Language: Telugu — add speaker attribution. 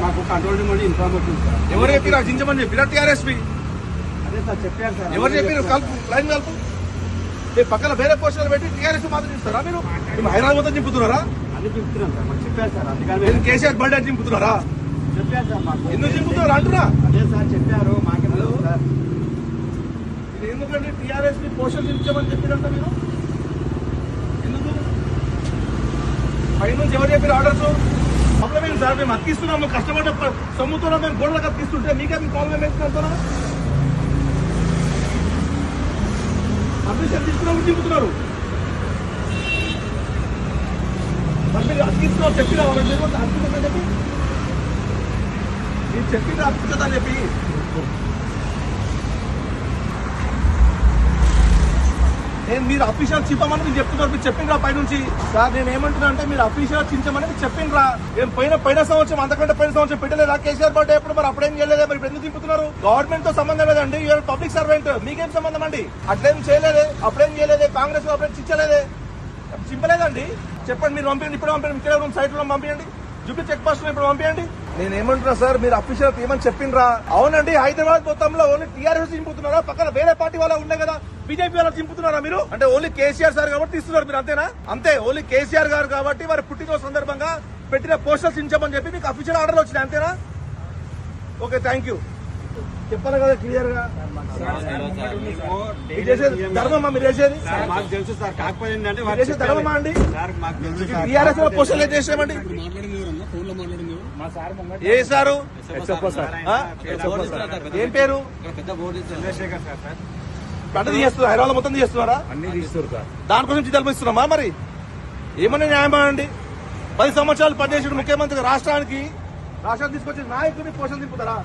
Speaker 1: మాకు కంట్రోల్ రూమ్ నుండి ఇన్ఫార్మ్ వచ్చింది సార్
Speaker 2: ఎవరు చెప్పిరా చించమని చెప్పిరా టీఆర్ఎస్పీ
Speaker 1: అదే సార్ చెప్పారు సార్
Speaker 2: ఎవరు చెప్పారు కలుపు లైన్ కలుపు. మీ పక్కన వేరే పోస్టులు పెట్టి టీఆర్ఎస్ మాత్రం ఇస్తారా మీరు? మీరు హైదరాబాద్ మొత్తం చింపుతున్నారా?
Speaker 1: అది చెప్తున్నాం సార్ మాకు చెప్పారు సార్ అందుకని
Speaker 2: నేను కేసీఆర్ బర్త్డే చింపుతున్నారా?
Speaker 1: చెప్పారు సార్ మాకు
Speaker 2: ఎందుకు చింపుతున్నారు అంటున్నా?
Speaker 1: అదే సార్? చెప్పారు మాకే
Speaker 2: ఎందుకంటే టీఆర్ఎస్ని పోషణ చించమని చెప్పిరంట మీరు ఎందుకు పైనుంచి ఎవరు చెప్పారు ఆర్డర్స్? ప్రాబ్లం ఏంటి సార్? మేము అతికిస్తున్నాము. కష్టపడ్డ ప- సొమ్ముతో మేము గోడలకు అతికిస్తుంటే మీకే మీ ప్రాబ్లం ఏంటంటున్నా పర్మిషన్ తీసుకున్నాము చింపుతున్నారు మరి మీరు అతికిస్తున్నావు చెప్పినా అతికిస్తుందని చెప్పి? మీరు చెప్పిన అతికిస్తుందని చెప్పి. నేను మీరు అఫీషియల్ చింపమని మీరు చెప్తున్నారు మీరు చెప్పిండ్రా పై నుంచి సార్ నేను ఏమంటున్నా అంటే మీరు అఫీషియల్ చించమని మీరు చెప్పిండ్రా. నేను పైన పైన సంవత్సరం అంతకంటే పైన సంవత్సరం పెట్టలేదా కేసీఆర్ బర్త్డే ఎప్పుడు? మరి అప్పుడేం చేయలేదు? మరి ఎందుకు తింపుతున్నారు గవర్నమెంట్తో సంబంధం లేదండి యూఆర్ పబ్లిక్ సర్వెంట్. మీకేం సంబంధం అండి? అట్లేం చేయలేదే అప్పుడేం చేయలేదే కాంగ్రెస్ అప్పుడేం చించలేదే? చింపలేదండి. చెప్పండి మీరు పంపించండి ఇప్పుడు పంపించండి ఇక్కడ సైట్లో పంపించండి జూపీ చెక్ పోస్ట్లో ఇప్పుడు పంపించండి నేను ఏమంటున్నా సార్ మీరు అఫీషియల్ ఏమని చెప్పిండ్రా? అవునండి హైదరాబాద్ మొత్తంలో ఓన్లీ టీఆర్ఎస్ చింపుతున్నారా? పక్కన వేరే పార్టీ వాళ్ళ ఉన్నాయి కదా బీజేపీ వాళ్ళ చింపుతున్నారా మీరు? అంటే ఓన్లీ కేసీఆర్ సార్ కాబట్టి తీస్తున్నారు మీరు అంతేనా? అంతే ఓన్లీ కేసీఆర్ గారు కాబట్టి వారి పుట్టినరోజు సందర్భంగా పెట్టిన పోస్టర్స్ చించమని చెప్పి మీకు అఫీషియల్ ఆర్డర్ వచ్చినాయి అంతేనా? Okay thank you. చెప్పాలి కదా క్లియర్గా మీరు చేసేది? ధర్మమా మీరు చేసేది ధర్మమా అండి?
Speaker 1: సార్ మాకు తెలుసు సార్.
Speaker 2: టీఆర్ఎస్ పోస్టర్లు చేసామండి ఏ సారు? ఏం పేరు? పంట తీస్తున్నారు హైదరాబాద్ మొత్తం తీస్తున్నారా
Speaker 1: అన్ని తీస్తారు సార్.
Speaker 2: దానికోసం జీతాలు ఇస్తున్నామా మరి? ఏమన్నా న్యాయమా అండి పది సంవత్సరాలు పనిచేసిన ముఖ్యమంత్రి రాష్ట్రానికి రాష్ట్రాన్ని తీసుకొచ్చిన నాయకుడిని పోషణ దింపుతారా?